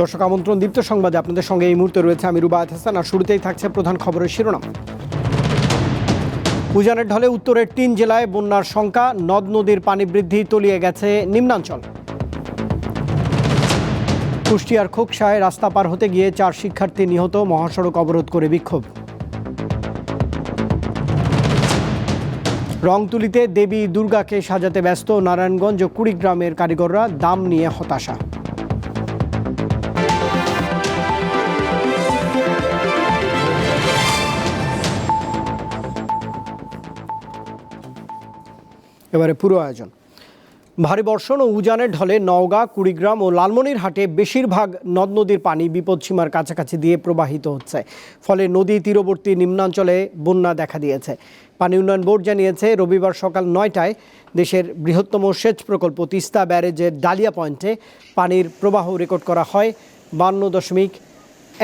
দর্শক আমন্ত্রণ দীপ্ত সংবাদে আপনাদের সঙ্গে এই মুহূর্তে রয়েছে আমি রুবায়ত হাসান, আর শুরুতেই থাকছে প্রধান খবরের শিরোনাম। উজানের ঢলে উত্তরের তিন জেলায় বন্যার শঙ্কা, নদ নদীর পানি বৃদ্ধি তলিয়ে গেছে নিম্নাঞ্চল। কুষ্টিয়ার খোকসায় রাস্তা পার হতে গিয়ে চার শিক্ষার্থী নিহত, মহাসড়ক অবরোধ করে বিক্ষোভ। রংতুলিতে দেবী দুর্গাকে সাজাতে ব্যস্ত, নারায়ণগঞ্জ ও কুড়িগ্রামের কারিগররা দাম নিয়ে হতাশা। এবারে পুরো আয়োজন। ভারী বর্ষণ ও উজানের ঢলে নওগাঁ, কুড়িগ্রাম ও লালমনিরহাটে বেশিরভাগ নদ নদীর পানি বিপদসীমার কাছাকাছি দিয়ে প্রবাহিত হচ্ছে। ফলে নদী তীরবর্তী নিম্নাঞ্চলে বন্যা দেখা দিয়েছে। পানি উন্নয়ন বোর্ড জানিয়েছে, রবিবার সকাল নয়টায় দেশের বৃহত্তম সেচ প্রকল্প তিস্তা ব্যারেজের ডালিয়া পয়েন্টে পানির প্রবাহ রেকর্ড করা হয় বান্ন দশমিক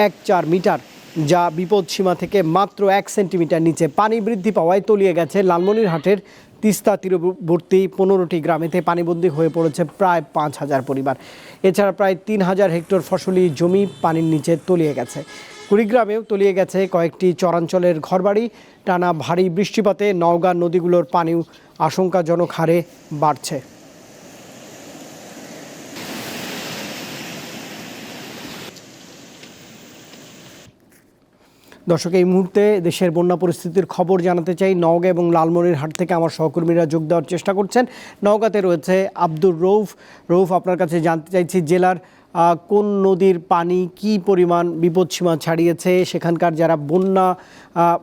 এক চার মিটার। যা বিপদসীমা থেকে মাত্র এক সেন্টিমিটার নিচে পানি বৃদ্ধি পাওয়ায় তলিয়ে গেছে লালমনিরহাটের তিস্তা তীরবর্তী পনেরোটি গ্রামেতে পানিবন্দী হয়ে পড়েছে প্রায় পাঁচ হাজার পরিবার। এছাড়া প্রায় তিন হাজার হেক্টর ফসলি জমি পানির নিচে তলিয়ে গেছে। কুড়িগ্রামেও তলিয়ে গেছে কয়েকটি চরাঞ্চলের ঘরবাড়ি। টানা ভারী বৃষ্টিপাতে নওগাঁ নদীগুলোর পানিও আশঙ্কাজনক হারে বাড়ছে। দর্শক, এই মুহূর্তে দেশের বন্যা পরিস্থিতির খবর জানাতে চাই। নওগাঁ এবং লালমনির হাট থেকে আমার সহকর্মীরা যোগ দেওয়ার চেষ্টা করছেন। নওগাঁতে রয়েছে আব্দুর রৌফ রৌফ আপনার কাছে জানতে চাইছি, জেলার কোন নদীর পানি কি পরিমাণ বিপদসীমা ছাড়িয়েছে? সেখানকার যারা বন্যা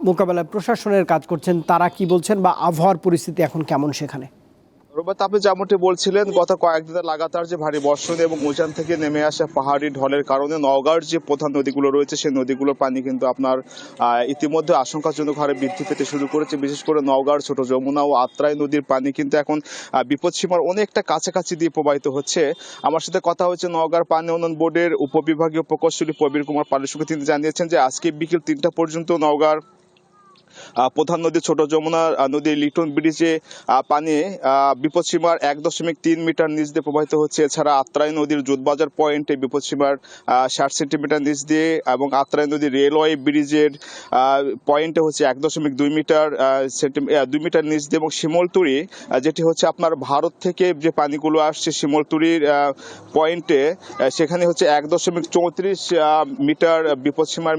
মোকাবেলায় প্রশাসনের কাজ করছেন, তারা কি বলছেন বা আবহাওয়ার পরিস্থিতি এখন কেমন সেখানে? রোবত আপনি যেমনটি বলছিলেন, গত কয়েকদিনের লাগাতার যে ভারী বর্ষণ এবং উজান থেকে নেমে আসা পাহাড়ি ঢলের কারণে নওগাঁর যে প্রধান নদীগুলো রয়েছে, সেই নদীগুলোর পানি কিন্তু আপনার ইতিমধ্যে আশঙ্কাজনক হারে বৃদ্ধি পেতে শুরু করেছে। বিশেষ করে নওগাঁর ছোট যমুনা ও আত্রাই নদীর পানি কিন্তু এখন বিপদসীমার অনেকটা কাছাকাছি দিয়ে প্রবাহিত হচ্ছে। আমার সাথে কথা হচ্ছে নওগাঁর পানি উন্নয়ন বোর্ডের উপবিভাগীয় প্রকৌশলী প্রবীর কুমার পালের সঙ্গে। তিনি জানিয়েছেন যে আজকে বিকেল তিনটা পর্যন্ত নওগাঁর প্রধান নদী, ছোট যমুনা নদীর লিটন ব্রিজে পানি বিপদসীমার এক দশমিক তিন মিটার নিচ দিয়ে প্রবাহিত হচ্ছে। এছাড়া আত্রাই নদীর জোতবাজার পয়েন্টে বিপদসীমার ষাট সেন্টিমিটার নিচ দিয়ে এবং আত্রাই নদীর রেলওয়ে ব্রিজের পয়েন্টে হচ্ছে এক দশমিক দুই মিটার দুই মিটার নিচ দিয়ে এবং শিমলতুরি যেটি হচ্ছে আপনার ভারত থেকে যে পানিগুলো আসছে শিমলতুরির পয়েন্টে সেখানে হচ্ছে এক দশমিক চৌত্রিশ মিটার বিপদসীমার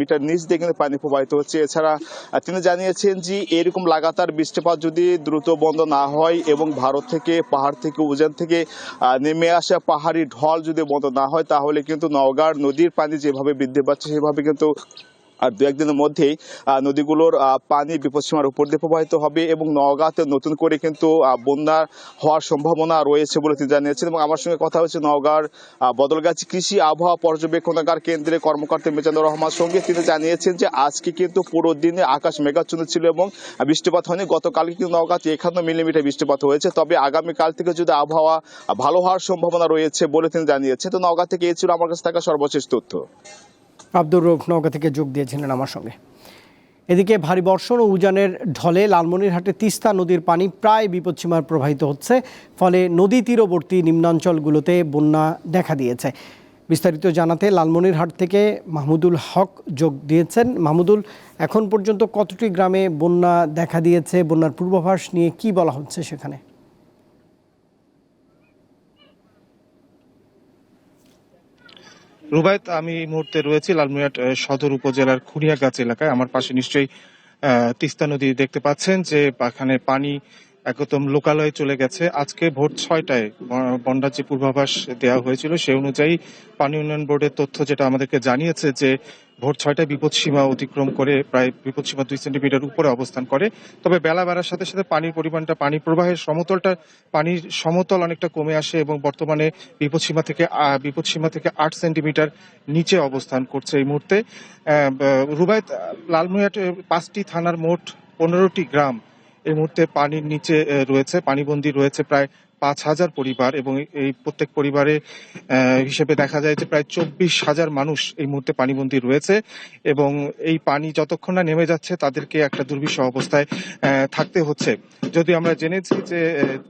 মিটার নিচ দিয়ে কিন্তু পানি প্রবাহিত হচ্ছে। এছাড়া তিনি জানিয়েছেন যে, এরকম লাগাতার বৃষ্টিপাত যদি দ্রুত বন্ধ না হয় এবং ভারত থেকে পাহাড় থেকে উজান থেকে নেমে আসা পাহাড়ি ঢল যদি বন্ধ না হয়, তাহলে কিন্তু নওগাঁর নদীর পানি যেভাবে বৃদ্ধি পাচ্ছে, সেভাবে কিন্তু আর দু একদিনের মধ্যেই নদীগুলোর পানি বিপদসীমার উপর দিয়ে প্রবাহিত হবে এবং নওগাঁতে নতুন করে কিন্তু বন্যা হওয়ার সম্ভাবনা রয়েছে বলে তিনি জানিয়েছেন এবং আমার সঙ্গে কথা হয়েছে নওগাঁর বদলগাছি কৃষি আবহাওয়া পর্যবেক্ষণাগার কেন্দ্রের কর্মকর্তা মিজানুর রহমান সঙ্গে তিনি জানিয়েছেন যে আজকে কিন্তু পুরো দিনে আকাশ মেঘাচ্ছন্ন ছিল এবং বৃষ্টিপাত হয়নি। গতকালকে কিন্তু নওগাঁতে একান্ন মিলিমিটার বৃষ্টিপাত হয়েছে। তবে আগামীকাল থেকে যদি আবহাওয়া ভালো হওয়ার সম্ভাবনা রয়েছে বলে তিনি জানিয়েছেন, তো নওগাঁ থেকে এই ছিল আমার কাছে থাকা সর্বশেষ তথ্য। আব্দুর রৌফ নওগাঁ থেকে যোগ দিয়েছিলেন আমার সঙ্গে। এদিকে ভারী বর্ষণ ও উজানের ঢলে লালমনিরহাটে তিস্তা নদীর পানি প্রায় বিপদসীমার প্রবাহিত হচ্ছে, ফলে নদী তীরবর্তী নিম্নাঞ্চলগুলোতে বন্যা দেখা দিয়েছে। বিস্তারিত জানাতে লালমনিরহাট থেকে মাহমুদুল হক যোগ দিয়েছেন। মাহমুদুল, এখন পর্যন্ত কতটি গ্রামে বন্যা দেখা দিয়েছে? বন্যার পূর্বাভাস নিয়ে কি বলা হচ্ছে সেখানে? রুবায়ত, আমি এই মুহূর্তে রয়েছি লালমিয়াট সদর উপজেলার খুনিয়াগাছ এলাকায়। আমার পাশে নিশ্চয়ই তিস্তা নদী দেখতে পাচ্ছেন যে এখানে পানি একদম লোকালয়ে চলে গেছে। আজকে ভোর ছয়টায় ব- বন্যার যে পূর্বাভাস দেওয়া হয়েছিল। সে অনুযায়ী পানি উন্নয়ন বোর্ডের তথ্য যেটা আমাদেরকে জানিয়েছে যে ভোর ছয়টায় বিপদসীমা অতিক্রম করে, প্রায় বিপদসীমা দুই সেন্টিমিটার উপরে অবস্থান করে। তবে বেলা বেড়ার সাথে সাথে পানির পরিমাণটা, পানি প্রবাহের সমতলটা, পানির সমতল অনেকটা কমে আসে এবং বর্তমানে বিপদসীমা থেকে বিপদসীমা থেকে আট সেন্টিমিটার নিচে অবস্থান করছে এই মুহূর্তে। রুবায়ত লালমুয়াট পাঁচটি থানার মোট পনেরোটি গ্রাম এই মুহূর্তে পানির নিচে রয়েছে, পানিবন্দী রয়েছে প্রায় পাঁচ হাজার পরিবার এবং এই- প্রত্যেক পরিবারে হিসেবে দেখা যায় যে প্রায় চব্বিশ হাজার মানুষ এই মুহূর্তে পানিবন্দী রয়েছে এবং এই পানি যতক্ষণ না নেমে যাচ্ছে তাদেরকে একটা দুর্বিষহ অবস্থায় থাকতে হচ্ছে। যদি আমরা জেনেছি যে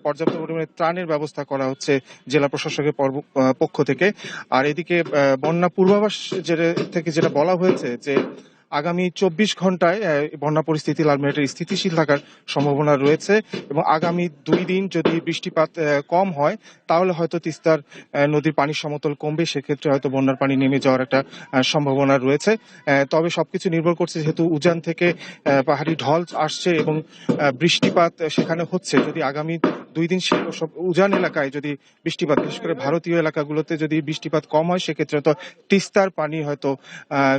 পর্যাপ্ত পরিমাণে ত্রাণের ব্যবস্থা করা হচ্ছে জেলা প্রশাসকের পক্ষ থেকে। আর এদিকে বন্যা পূর্বাভাস থেকে যেটা বলা হয়েছে যে আগামী চব্বিশ ঘন্টায় বন্যা পরিস্থিতি লালমিয়াটের স্থিতিশীল থাকার সম্ভাবনা রয়েছে এবং আগামী দুই দিন যদি বৃষ্টিপাত কম হয়, তাহলে হয়তো তিস্তার নদীর পানির সমতল কমবে, সেক্ষেত্রে হয়তো বন্যার পানি নেমে যাওয়ার একটা সম্ভাবনা রয়েছে। তবে সবকিছু নির্ভর করছে যেহেতু উজান থেকে পাহাড়ি ঢল আসছে এবং বৃষ্টিপাত সেখানে হচ্ছে। যদি আগামী দুই দিন সে- সব উজান এলাকায় যদি বৃষ্টিপাত, বিশেষ করে ভারতীয় এলাকাগুলোতে যদি বৃষ্টিপাত কম হয়, সেক্ষেত্রে তো তিস্তার পানি হয়তো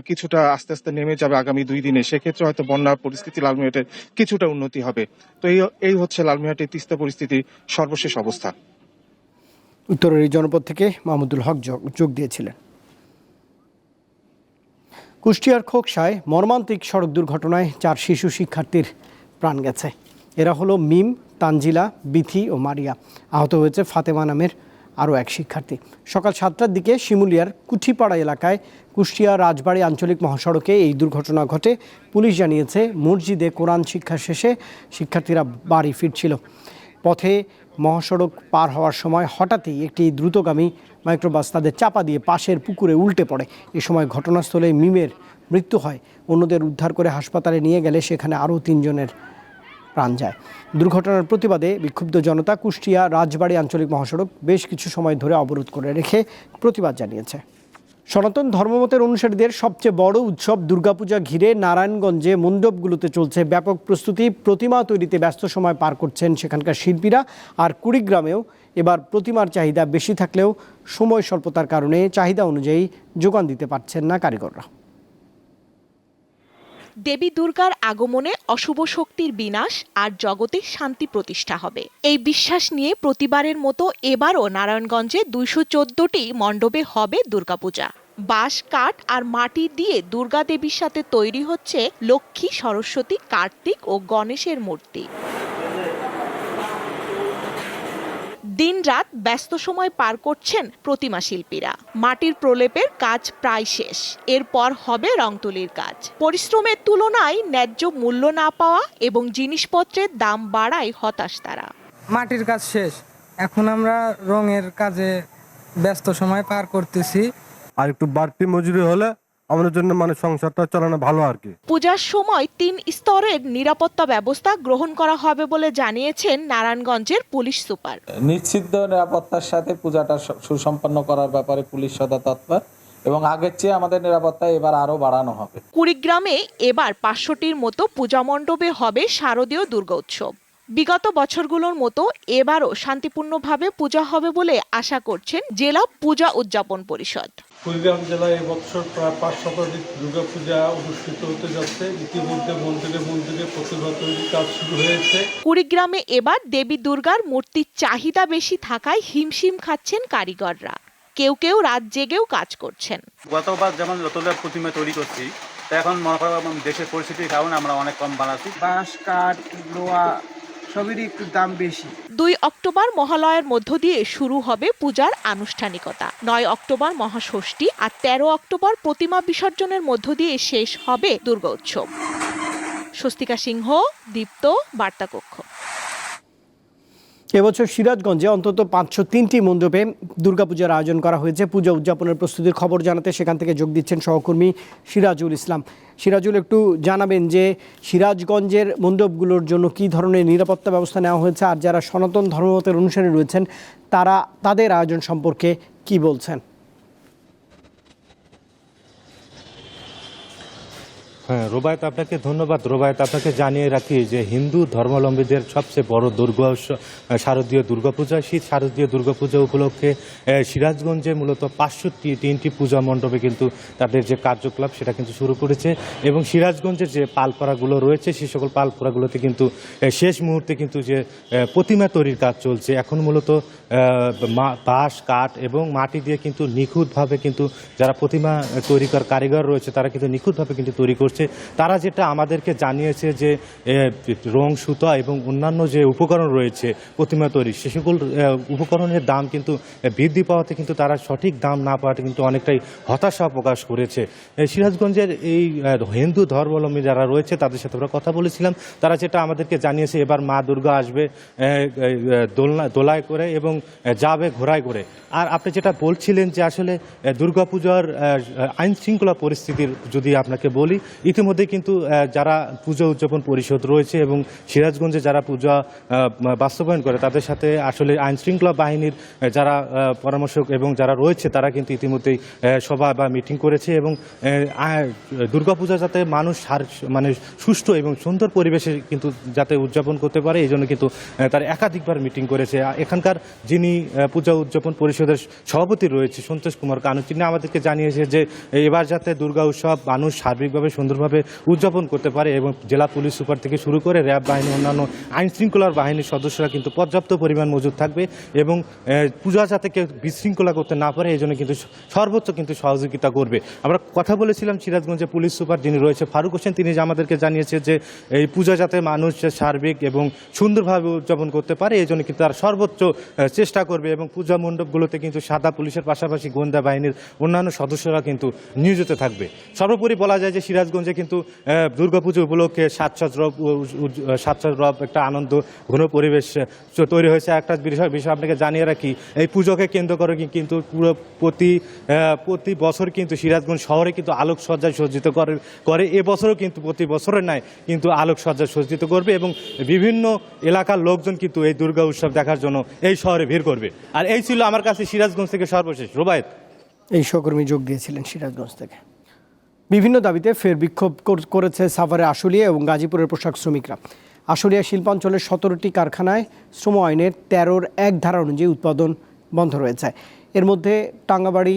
কিছুটা আস্তে আস্তে নেমে যাবে আগামী দুই দিনে। সেক্ষেত্রে হয়তো বন্যার পরিস্থিতি লালমিহাটের কিছুটা উন্নতি হবে। তো এই এই হচ্ছে লালমিহাটের তিস্তা পরিস্থিতির সর্বশেষ অবস্থা। উত্তরের এই জনপদ থেকে মাহমুদুল হক যোগ দিয়েছিলেন। কুষ্টিয়ার খোকসায় মর্মান্তিক সড়ক দুর্ঘটনায় চার শিশু শিক্ষার্থীর প্রাণ গেছে। এরা হলো মিম তানজিলা, বিথি ও মারিয়া আহত হয়েছে ফাতেমা নামের আরও এক শিক্ষার্থী। সকাল সাতটার দিকে শিমুলিয়ার কুঠিপাড়া এলাকায় কুষ্টিয়া রাজবাড়ী আঞ্চলিক মহাসড়কে এই দুর্ঘটনা ঘটে। পুলিশ জানিয়েছে, মসজিদে কোরআন শিক্ষা শেষে শিক্ষার্থীরা বাড়ি ফিরছিল। পথে মহাসড়ক পার হওয়ার সময় হঠাৎই একটি দ্রুতগামী মাইক্রোবাস তাদের চাপা দিয়ে পাশের পুকুরে উল্টে পড়ে। এ সময় ঘটনাস্থলে মিমের মৃত্যু হয়। অন্যদের উদ্ধার করে হাসপাতালে নিয়ে গেলে সেখানে আরও তিনজনের প্রাণ যায়। দুর্ঘটনার প্রতিবাদে বিক্ষুব্ধ জনতা কুষ্টিয়া রাজবাড়ী আঞ্চলিক মহাসড়ক বেশ কিছু সময় ধরে অবরোধ করে রেখে প্রতিবাদ জানিয়েছে। সনাতন ধর্মমতের অনুসারীদের সবচেয়ে বড় উৎসব দুর্গাপূজা ঘিরে নারায়ণগঞ্জে মণ্ডপগুলোতে চলছে ব্যাপক প্রস্তুতি। প্রতিমা তৈরিতে ব্যস্ত সময় পার করছেন সেখানকার শিল্পীরা আর কুড়িগ্রামেও এবার প্রতিমার চাহিদা বেশি থাকলেও সময় স্বল্পতার কারণে চাহিদা অনুযায়ী যোগান দিতে পারছেন না কারিগররা। দেবী দুর্গার আগমনে অশুভ শক্তির বিনাশ আর জগতে শান্তি প্রতিষ্ঠা হবে। এই বিশ্বাস নিয়ে প্রতিবারের মতো এবারও নারায়ণগঞ্জে দুইশো চোদ্দটি মণ্ডপে হবে দুর্গাপূজা। বাঁশ, কাঠ আর মাটি দিয়ে দুর্গা দেবীর সাথে তৈরি হচ্ছে লক্ষ্মী, সরস্বতী, কার্তিক ও গণেশের মূর্তি। দিনরাত ব্যস্ত সময় পার করছেন প্রতিমা শিল্পীরা। মাটির প্রলেপের কাজ প্রায় শেষ। এরপর হবে রং তুলির কাজ। পরিশ্রমের তুলনায় ন্যায্য মূল্য না পাওয়া এবং জিনিসপত্রের দাম বাড়ায় হতাশ তারা। মাটির কাজ শেষ। এখন আমরা রঙের কাজে ব্যস্ত সময় পার করতেছি। আর একটু বাড়তি মজুরি হলে আমাদের জন্য মানে সংসারটা চালানো ভালো আর কি। পূজার সময় তিন স্তরের নিরাপত্তা ব্যবস্থা গ্রহণ করা হবে বলে জানিয়েছেন নারায়ণগঞ্জের পুলিশ সুপার। নিশ্চিত নিরাপত্তার সাথে পূজাটা সুসম্পন্ন করার ব্যাপারে পুলিশ সদা তৎপর এবং আগের চেয়ে আমাদের নিরাপত্তা এবার আরও বাড়ানো হবে। কুড়িগ্রামে এবার পাঁচশোটির মতো পূজা মণ্ডপে হবে শারদীয় দুর্গা উৎসব বিগত বছরগুলোর মতো এবারও শান্তিপূর্ণভাবে পূজা হবে বলে আশা করছেন জেলা পূজা উদযাপন পরিষদ। কুড়িগ্রাম জেলায় এবছর প্রায় পাঁচ শতাধিক দুর্গাপূজা অনুষ্ঠিত হতে যাচ্ছে। ইতিমধ্যে মন্দিরে মন্দিরে প্রতিভা তৈরির কাজ শুরু হয়েছে। কুড়িগ্রামে এবার দেবী দুর্গার মূর্তির চাহিদা বেশি থাকায় হিমশিম খাচ্ছেন কারিগররা। কেউ কেউ রাত জেগেও কাজ করছেন। গতবার যেমন যতটা প্রতিমা তৈরি করছি তা এখন মনে করো দেশের পরিস্থিতির কারণে আমরা অনেক কম বানাচ্ছি। বাঁশ কাঠ লোহা সবেরই একটু দাম বেশি। দুই অক্টোবর মহালয়ের মধ্য দিয়ে শুরু হবে পূজার আনুষ্ঠানিকতা। নয় অক্টোবর মহাষষ্ঠী আর তেরো অক্টোবর প্রতিমা বিসর্জনের মধ্য দিয়ে শেষ হবে দুর্গা উৎসব স্বস্তিকা সিংহ, দীপ্ত, বার্তাকক্ষ। এবছর সিরাজগঞ্জে অন্তত পাঁচশো তিনটি মণ্ডপে দুর্গাপূজার আয়োজন করা হয়েছে। পূজা উদযাপনের প্রস্তুতির খবর জানাতে সেখান থেকে যোগ দিচ্ছেন সহকর্মী সিরাজুল ইসলাম। সিরাজুল, একটু জানাবেন যে সিরাজগঞ্জের মণ্ডপগুলোর জন্য কি ধরনের নিরাপত্তা ব্যবস্থা নেওয়া হয়েছে আর যারা সনাতন ধর্মমতের অনুসারী রয়েছেন, তারা তাদের আয়োজন সম্পর্কে কি বলছেন? হ্যাঁ রোবায়ত আপনাকে ধন্যবাদ। রোবায়ত আপনাকে জানিয়ে রাখি যে হিন্দু ধর্মাবলম্বীদের সবচেয়ে বড় দুর্গা শারদীয় দুর্গাপূজা সেই শারদীয় দুর্গাপূজা উপলক্ষে সিরাজগঞ্জে মূলত পাঁচশো তিনটি পূজা মণ্ডপে কিন্তু তাদের যে কার্যকলাপ, সেটা কিন্তু শুরু করেছে। এবং সিরাজগঞ্জের যে পালপাড়াগুলো রয়েছে সেই সকল পালপাড়াগুলোতে কিন্তু শেষ মুহূর্তে কিন্তু যে প্রতিমা তৈরির কাজ চলছে। এখন মূলত বাঁশ, কাঠ এবং মাটি দিয়ে কিন্তু নিখুঁতভাবে কিন্তু যারা প্রতিমা তৈরি করার কারিগর রয়েছে, তারা কিন্তু নিখুঁতভাবে কিন্তু তৈরি করছে। করছে, তারা যেটা আমাদেরকে জানিয়েছে যে রং, সুতা এবং অন্যান্য যে উপকরণ রয়েছে, প্রতিমা তৈরি, সে সকল উপকরণের দাম কিন্তু বৃদ্ধি পাওয়াতে কিন্তু তারা সঠিক দাম না পাওয়াতে কিন্তু অনেকটাই হতাশা প্রকাশ করেছে। সিরাজগঞ্জের এই হিন্দু ধর্মাবলম্বী যারা রয়েছে, তাদের সাথে আমরা কথা বলেছিলাম, তারা যেটা আমাদেরকে জানিয়েছে, এবার মা দুর্গা আসবে দোলনা, দোলায় করে এবং যাবে ঘোড়ায় করে। আর আপনি যেটা বলছিলেন যে আসলে দুর্গাপূজার আইন শৃঙ্খলা পরিস্থিতির যদি আপনাকে বলি ইতিমধ্যে কিন্তু যারা পূজা উদযাপন পরিষদ রয়েছে এবং সিরাজগঞ্জে যারা পূজা বাস্তবায়ন করে, তাদের সাথে আসলে আইন শৃঙ্খলা বাহিনীর যারা পরামর্শক এবং যারা রয়েছে, তারা কিন্তু ইতিমধ্যেই সভা বা মিটিং করেছে এবং দুর্গাপূজা যাতে মানুষ মানে সুষ্ঠু এবং সুন্দর পরিবেশে কিন্তু যাতে উদযাপন করতে পারে, এই জন্য কিন্তু তার একাধিকবার মিটিং করেছে। এখানকার যিনি পূজা উদযাপন পরিষদের সভাপতি রয়েছে সন্তোষ কুমার কানু তিনি আমাদেরকে জানিয়েছে যে, এবার যাতে দুর্গা উৎসব মানুষ সার্বিকভাবে সুন্দরভাবে উদযাপন করতে পারে এবং জেলা পুলিশ সুপার থেকে শুরু করে র্যাব বাহিনী, অন্যান্য আইন শৃঙ্খলার বাহিনীর সদস্যরা কিন্তু পর্যাপ্ত পরিমাণ মজুদ থাকবে এবং পূজা যাতে কেউ বিশৃঙ্খলা করতে না পারে, এই জন্য কিন্তু সর্বোচ্চ কিন্তু সহযোগিতা করবে। আমরা কথা বলেছিলাম সিরাজগঞ্জে পুলিশ সুপার যিনি রয়েছে, ফারুক হোসেন, তিনি আমাদেরকে জানিয়েছে যে, এই পূজা যাতে মানুষ সার্বিক এবং সুন্দরভাবে উদযাপন করতে পারে, এই জন্য কিন্তু তারা সর্বোচ্চ চেষ্টা করবে এবং পূজা মণ্ডপগুলোতে কিন্তু সাদা পুলিশের পাশাপাশি গোয়েন্দা বাহিনীর অন্যান্য সদস্যরা কিন্তু নিয়োজিত থাকবে। সর্বোপরি বলা যায় যে সিরাজগঞ্জে কিন্তু আহ, দুর্গাপুজো উপলক্ষে সাজসাজ রব রব একটা আনন্দ ঘন পরিবেশ তৈরি হয়েছে। একটা বিষয় বিষয় আপনাকে জানিয়ে রাখি এই পুজোকে কেন্দ্র করে কিন্তু পুরো প্রতি প্রতি বছর কিন্তু সিরাজগঞ্জ শহরে কিন্তু আলোকসজ্জায় সজ্জিত করে করে। এবছরও কিন্তু প্রতি বছরের নাই কিন্তু আলোকসজ্জা সজ্জিত করবে এবং বিভিন্ন এলাকার লোকজন কিন্তু এই দুর্গা উৎসব দেখার জন্য এই শহরে ভিড় করবে। আর এই ছিল আমার কাছে সিরাজগঞ্জ থেকে সর্বশেষ। রোবায়ত। এই সহকর্মী যোগ দিয়েছিলেন সিরাজগঞ্জ থেকে। বিভিন্ন দাবিতে ফের বিক্ষোভ করেছে সাভারে আশুলিয়া এবং গাজীপুরের পোশাক শ্রমিকরা। আশুলিয়া শিল্পাঞ্চলের সতেরোটি কারখানায় শ্রম আইনের তেরোর এক ধারা অনুযায়ী উৎপাদন বন্ধ রয়েছে। এর মধ্যে টাঙ্গাবাড়ি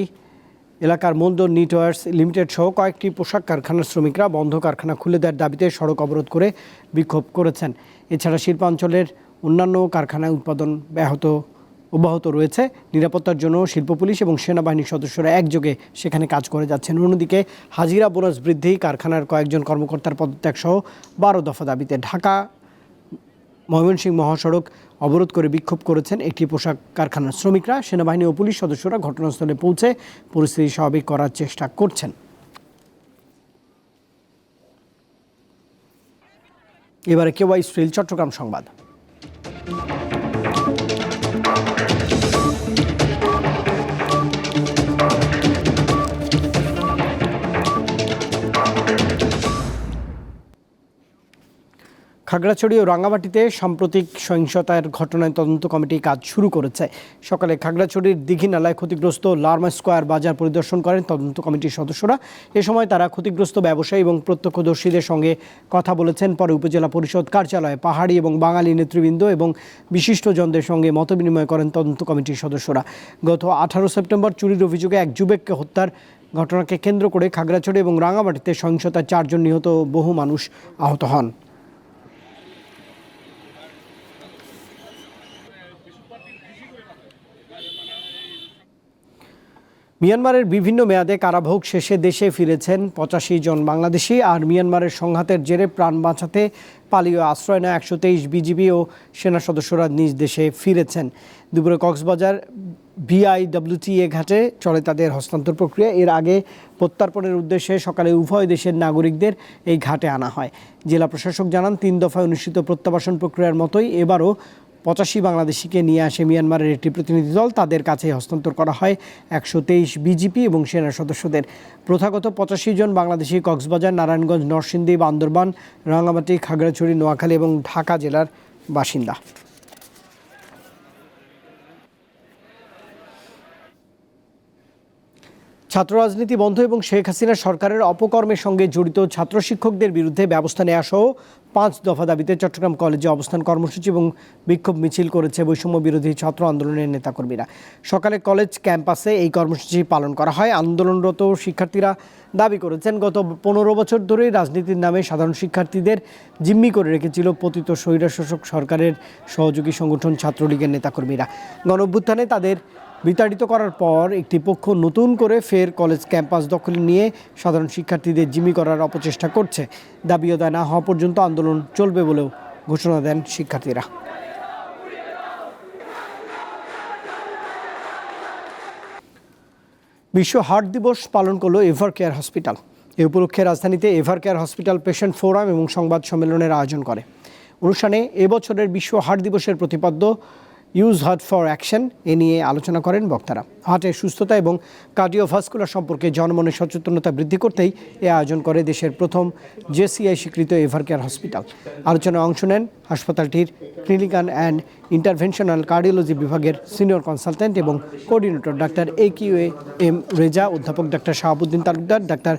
এলাকার মন্দ নিটওয়ার্স লিমিটেড সহ কয়েকটি পোশাক কারখানার শ্রমিকরা বন্ধ কারখানা খুলে দেওয়ার দাবিতে সড়ক অবরোধ করে বিক্ষোভ করেছেন। এছাড়া শিল্পাঞ্চলের অন্যান্য কারখানায় উৎপাদন ব্যাহত অব্যাহত রয়েছে। নিরাপত্তার জন্য শিল্প পুলিশ এবং সেনাবাহিনীর সদস্যরা একযোগে সেখানে কাজ করে যাচ্ছেন। অন্যদিকে হাজিরা বোনাস বৃদ্ধি, কারখানার কয়েকজন কর্মকর্তার পদত্যাগ সহ বারো দফা দাবিতে ঢাকা ময়মনসিংহ মহাসড়ক অবরোধ করে বিক্ষোভ করেছেন একটি পোশাক কারখানার শ্রমিকরা। সেনাবাহিনী ও পুলিশ সদস্যরা ঘটনাস্থলে পৌঁছে পরিস্থিতি স্বাভাবিক করার চেষ্টা করছেন। এবারে কেওয়াই স্টিল চট্টগ্রাম সংবাদ। খাগড়াছড়ি ও রাঙ্গামাটিতে সাম্প্রতিক সহিংসতার ঘটনায় তদন্ত কমিটি কাজ শুরু করেছে। সকালে খাগড়াছড়ির দীঘিনালায় ক্ষতিগ্রস্ত লার্মা স্কোয়ার বাজার পরিদর্শন করেন তদন্ত কমিটির সদস্যরা। এ সময় তারা ক্ষতিগ্রস্ত ব্যবসায়ী এবং প্রত্যক্ষদর্শীদের সঙ্গে কথা বলেছেন। পরে উপজেলা পরিষদ কার্যালয়ে পাহাড়ি এবং বাঙালি নেতৃবৃন্দ এবং বিশিষ্টজনদের সঙ্গে মতবিনিময় করেন তদন্ত কমিটির সদস্যরা। গত আঠারো সেপ্টেম্বর চুরির অভিযোগে এক যুবককে হত্যার ঘটনাকে কেন্দ্র করে খাগড়াছড়ি এবং রাঙামাটিতে সহিংসতায় চারজন নিহত বহু মানুষ আহত হন। মিয়ানমারের বিভিন্ন মেয়াদে কারাভোগ শেষে দেশে ফিরেছেন পঁচাশি জন বাংলাদেশি আর মিয়ানমারের সংঘাতের জেরে প্রাণ বাঁচাতে পালিয়ে আশ্রয় নেয় একশো তেইশ বিজিবি ও সেনা সদস্যরা নিজ দেশে ফিরেছেন। দুপুরে কক্সবাজার বিআইডব্লিউটিএ ঘাটে চলে তাদের হস্তান্তর প্রক্রিয়া। এর আগে প্রত্যার্পণের উদ্দেশ্যে সকালে উভয় দেশের নাগরিকদের এই ঘাটে আনা হয়। জেলা প্রশাসক জানান, তিন দফায় অনুষ্ঠিত প্রত্যাবাসন প্রক্রিয়ার মতোই এবারও পঁচাশি বাংলাদেশিকে নিয়ে আসে মিয়ানমারের একটি প্রতিনিধি দল। তাদের কাছে হস্তান্তর করা হয় একশো তেইশ বিজিপি এবং সেনা সদস্যদের। প্রথাগত পঁচাশি জন বাংলাদেশি কক্সবাজার, নারায়ণগঞ্জ, নরসিংদী, বান্দরবান রাঙামাটি খাগড়াছড়ি, নোয়াখালী এবং ঢাকা জেলার বাসিন্দা। ছাত্র রাজনীতি বন্ধ এবং শেখ হাসিনা সরকারের অপকর্মের সঙ্গে জড়িত ছাত্র শিক্ষকদের বিরুদ্ধে ব্যবস্থা নেওয়া সহ পাঁচ দফা দাবিতে চট্টগ্রাম কলেজে অবস্থান কর্মসূচি এবং বিক্ষোভ মিছিল করেছে বৈষম্য বিরোধী ছাত্র আন্দোলনের নেতাকর্মীরা। সকালে কলেজ ক্যাম্পাসে এই কর্মসূচি পালন করা হয়। আন্দোলনরত শিক্ষার্থীরা দাবি করেছেন, গত পনেরো বছর ধরেই রাজনীতির নামে সাধারণ শিক্ষার্থীদের জিম্মি করে রেখেছিল পতিত স্বৈরাশাসক সরকারের সহযোগী সংগঠন ছাত্রলীগের নেতাকর্মীরা। গণ তাদের বিতাড়িত করার পর একটি পক্ষ নতুন করে ফের কলেজ ক্যাম্পাস দখল নিয়ে সাধারণ শিক্ষার্থীদের জিম্মি করার অপচেষ্টা করছে। দাবি আদায় না হওয়া পর্যন্ত আন্দোলন চলবে বলেও ঘোষণা দেন শিক্ষার্থীরা। বিশ্ব হার্ট দিবস পালন করল এভার কেয়ার হসপিটাল। এ উপলক্ষে রাজধানীতে Evercare hospital patient forum এবং সংবাদ সম্মেলনের আয়োজন করে। অনুষ্ঠানে এবছরের বিশ্ব হার্ট দিবসের প্রতিপাদ্য ইউজ হার্ট ফর অ্যাকশন এ নিয়ে আলোচনা করেন বক্তারা। হার্টের সুস্থতা এবং কার্ডিওভাস্কুলার সম্পর্কে জনমনে সচেতনতা বৃদ্ধি করতেই এ আয়োজন করে দেশের প্রথম জেসিআই স্বীকৃত এভার কেয়ার হসপিটাল। আলোচনায় অংশ নেন হাসপাতালটির ক্লিনিক্যাল অ্যান্ড ইন্টারভেনশনাল কার্ডিওলজি বিভাগের সিনিয়র কনসালটেন্ট এবং coordinator doctor A Q A M Reza, অধ্যাপক doctor Shahabuddin Talukdar, doctor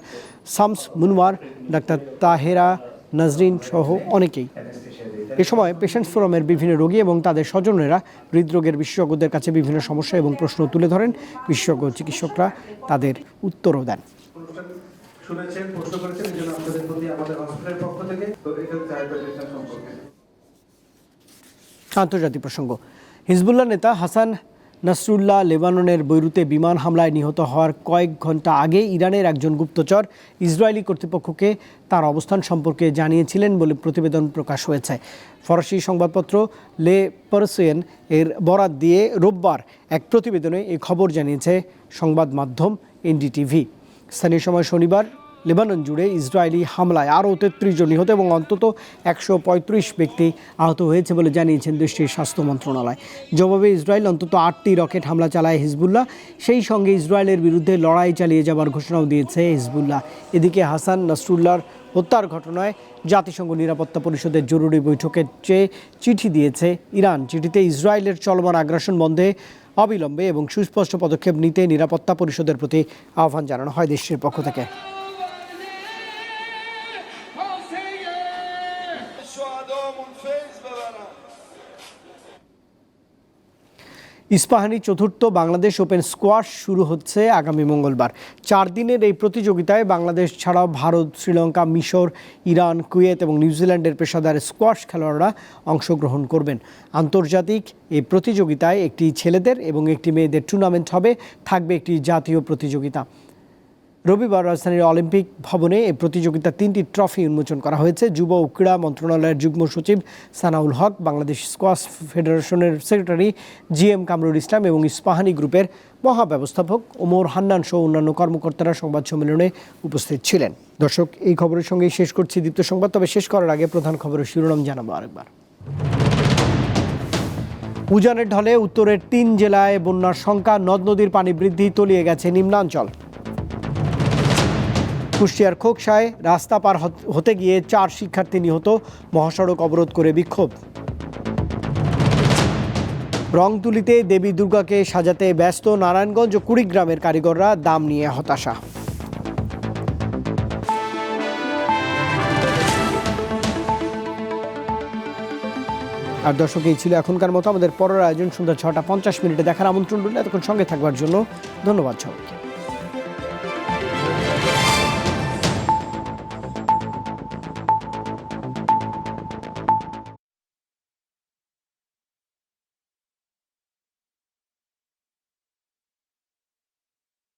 Shams Munwar, doctor Tahera Nazrin সহ অনেকেই। এ সময় পেশেন্টস ফোরামের বিভিন্ন রোগী এবং তাদের স্বজনেরা হৃদরোগের বিশেষজ্ঞদের কাছে বিভিন্ন সমস্যা এবং প্রশ্ন তুলে ধরেন। বিশেষজ্ঞ চিকিৎসকরা তাদের উত্তরও দেন। শুনেছেন প্রশ্ন করেছেন এই জন্য আপনাদের প্রতি আমাদের হসপিটালের পক্ষ থেকে। তো এটা হাইপারটেনশন সম্পর্কে। আন্তর্জাতিক প্রসঙ্গ। হিজবুল্লাহ নেতা হাসান নাসরুল্লাহ লেবাননের বৈরুতে বিমান হামলায় নিহত হওয়ার কয়েক ঘণ্টা আগে ইরানের একজন গুপ্তচর ইসরায়েলি কর্তৃপক্ষকে তার অবস্থান সম্পর্কে জানিয়েছিলেন বলে প্রতিবেদন প্রকাশ হয়েছে। ফরাসি সংবাদপত্র লে পারসিয়ান এর বরাত দিয়ে রোববার এক প্রতিবেদনে এই খবর জানিয়েছে সংবাদ মাধ্যম এনডিটিভি। স্থানীয় সময় শনিবার লেবানন জুড়ে ইসরায়েলি হামলায় আরও তেত্রিশ জন নিহত এবং অন্তত একশো পঁয়ত্রিশ ব্যক্তি আহত হয়েছে বলে জানিয়েছেন দেশটির স্বাস্থ্য মন্ত্রণালয়। জবাবে ইসরায়েল অন্তত আটটি রকেট হামলা চালায় হিজবুল্লাহ। সেই সঙ্গে ইসরায়েলের বিরুদ্ধে লড়াই চালিয়ে যাবার ঘোষণাও দিয়েছে হিজবুল্লাহ। এদিকে হাসান নাসরুল্লাহর হত্যার ঘটনায় জাতিসংঘ নিরাপত্তা পরিষদের জরুরি বৈঠকের চেয়ে চিঠি দিয়েছে ইরান। চিঠিতে ইসরায়েলের চলমান আগ্রাসন বন্ধে অবিলম্বে এবং সুস্পষ্ট পদক্ষেপ নিতে নিরাপত্তা পরিষদের প্রতি আহ্বান জানানো হয় দেশটির পক্ষ থেকে। ইস্পাহানি চতুর্থ বাংলাদেশ ওপেন স্কোয়াশ শুরু হচ্ছে আগামী মঙ্গলবার। চার দিনের এই প্রতিযোগিতায় বাংলাদেশ ছাড়াও ভারত, শ্রীলঙ্কা, মিশর, ইরান, কুয়েত এবং নিউজিল্যান্ডের পেশাদার স্কোয়াশ খেলোয়াড়রা অংশগ্রহণ করবেন। আন্তর্জাতিক এই প্রতিযোগিতায় একটি ছেলেদের এবং একটি মেয়েদের টুর্নামেন্ট হবে, থাকবে একটি জাতীয় প্রতিযোগিতা। রবিবার রাজধানীর অলিম্পিক ভবনে এই প্রতিযোগিতার তিনটি ট্রফি উন্মোচন করা হয়েছে। যুব ও ক্রীড়া মন্ত্রণালয়ের যুগ্ম সচিব সানাউল হক, বাংলাদেশ স্কোয়াশ ফেডারেশনের secretary G M Kamrul Islam এবং ইস্পাহানি গ্রুপের মহাব্যবস্থাপক ওমর হান্নান সহ অন্যান্য কর্মকর্তারা সংবাদ সম্মেলনে উপস্থিত ছিলেন। দর্শক, এই খবরের সঙ্গেই শেষ করছি দীপ্ত সংবাদ, তবে শেষ করার আগে প্রধান খবরের শিরোনাম জানাব আরেকবার। উজানের ঢলে উত্তরের তিন জেলায় বন্যার সংখ্যা নদ নদীর পানি বৃদ্ধি, তলিয়ে গেছে নিম্নাঞ্চল। কুষ্টিয়ার খোকসায় রাস্তা পার হত- গিয়ে চার শিক্ষার্থী নিহত, মহাসড়ক অবরোধ করে বিক্ষোভ। রংতুলিতে দেবী দুর্গাকে সাজাতে ব্যস্ত নারায়ণগঞ্জ ও কুড়িগ্রামের কারিগররা দাম নিয়ে হতাশা। আর দর্শক, এই ছিল এখনকার মতো আমাদের পরের আয়োজন। সন্ধ্যা ছটা পঞ্চাশ মিনিটে দেখার আমন্ত্রণ রইল। এতক্ষণ সঙ্গে থাকবার জন্য ধন্যবাদ সবাইকে।